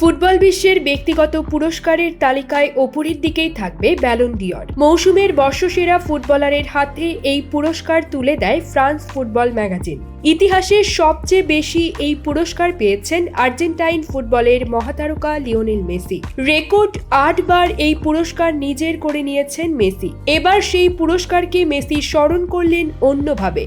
Football বিশ্বের ব্যক্তিগত পুরস্কারের তালিকায় ওপরের দিকেই থাকবে ব্যালন ডিওর মৌসুমের বর্ষসেরা ফুটবলারের হাতে এই পুরস্কার তুলে দেয় ফ্রান্স ফুটবল ম্যাগাজিন। ইতিহাসে সবচেয়ে বেশি এই পুরস্কার পেয়েছেন আর্জেন্টাইন ফুটবলের মহাতারকা লিওনেল মেসি। রেকর্ড আটবার এই পুরস্কার নিজের করে নিয়েছেন মেসি। এবার সেই পুরস্কারকে মেসি স্মরণ করলেন অন্যভাবে।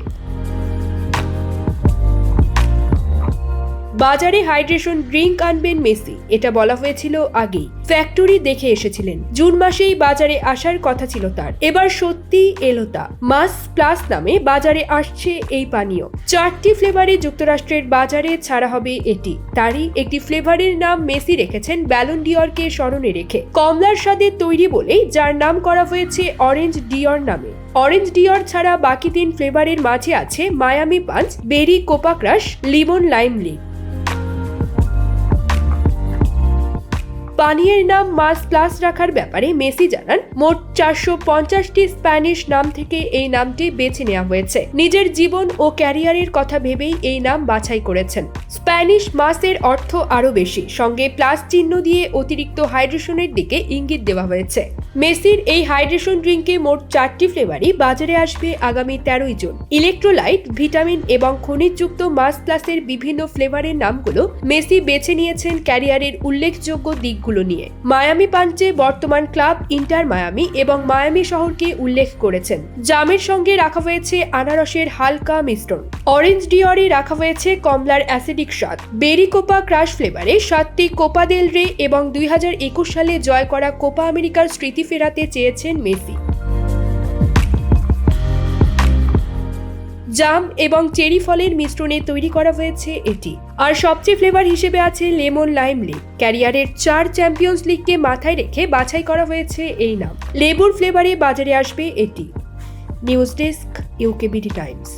বাজারে হাইড্রেশন ড্রিঙ্ক আনবেন মেসি, এটা বলা হয়েছিল আগেই। ফ্যাক্টরি দেখে এসেছিলেন। জুন মাসেই বাজারে আসার কথা ছিল তার। এবার সত্যি এলো তা। মাস প্লাস নামে বাজারে আসছে এই পানীয়। চারটি ফ্লেভারে যুক্তরাষ্ট্রের বাজারে ছাড়া হবে এটি। তারই একটি ফ্লেভারের নাম মেসি রেখেছেন ব্যালন ডিওরকে স্মরণে রেখে। কমলার স্বাদে তৈরি বলেই যার নাম করা হয়েছে অরেঞ্জ ডিওর নামে। অরেঞ্জ ডিওর ছাড়া বাকি তিন ফ্লেভারের মাঝে আছে Miami punch, berry copa crush limon lime lick. পানীয়ের নাম মাস প্লাস রাখার ব্যাপারে মেসি জানান, মোট চারশো পঞ্চাশটি স্প্যানিশ নাম থেকে এই নামটি বেছে নেওয়া হয়েছে। নিজের জীবন ও ক্যারিয়ারের কথা ভেবেই এই নাম বাছাই করেছেন। স্প্যানিশ মাসের অর্থ আরও বেশি, সঙ্গে প্লাস চিহ্ন দিয়ে অতিরিক্ত হাইড্রেশনের দিকে ইঙ্গিত দেওয়া হয়েছে। মেসির এই হাইড্রেশন ড্রিঙ্কে মোট চারটি ফ্লেভারই বাজারে আসবে আগামী তেরোই জুন। ইলেকট্রোলাইট, ভিটামিন এবং খনিজযুক্ত মাস প্লাসের বিভিন্ন ফ্লেভারের নামগুলো মেসি বেছে নিয়েছেন ক্যারিয়ারের উল্লেখযোগ্য দিকগুলো নিয়ে। মায়ামি পাঞ্চে বর্তমান ক্লাব ইন্টার মায়ামি এবং মায়ামি শহরকে উল্লেখ করেছেন। জামের সঙ্গে রাখা হয়েছে আনারসের হালকা মিশ্রণ। অরেঞ্জ ডিওরে রাখা হয়েছে কমলার অ্যাসিডিক স্বাদ। বেরি কোপা ক্রাশ ফ্লেভারে সাতটি কোপা দেল রে এবং দুই হাজার একুশ সালে জয় করা কোপা আমেরিকার স্মৃতি ফেরাতে চেয়েছেন মেসি। জাম এবং চেরি ফলের মিশ্রণে তৈরি করা হয়েছে এটি। আর সবচেয়ে ফ্লেভার হিসেবে আছে লেমন লাইম লিগ ক্যারিয়ারের চার চ্যাম্পিয়ন্স লিগকে মাথায় রেখে বাছাই করা হয়েছে এই নাম। লেবুর ফ্লেভারে বাজারে আসবে এটি। News desk UKBD Times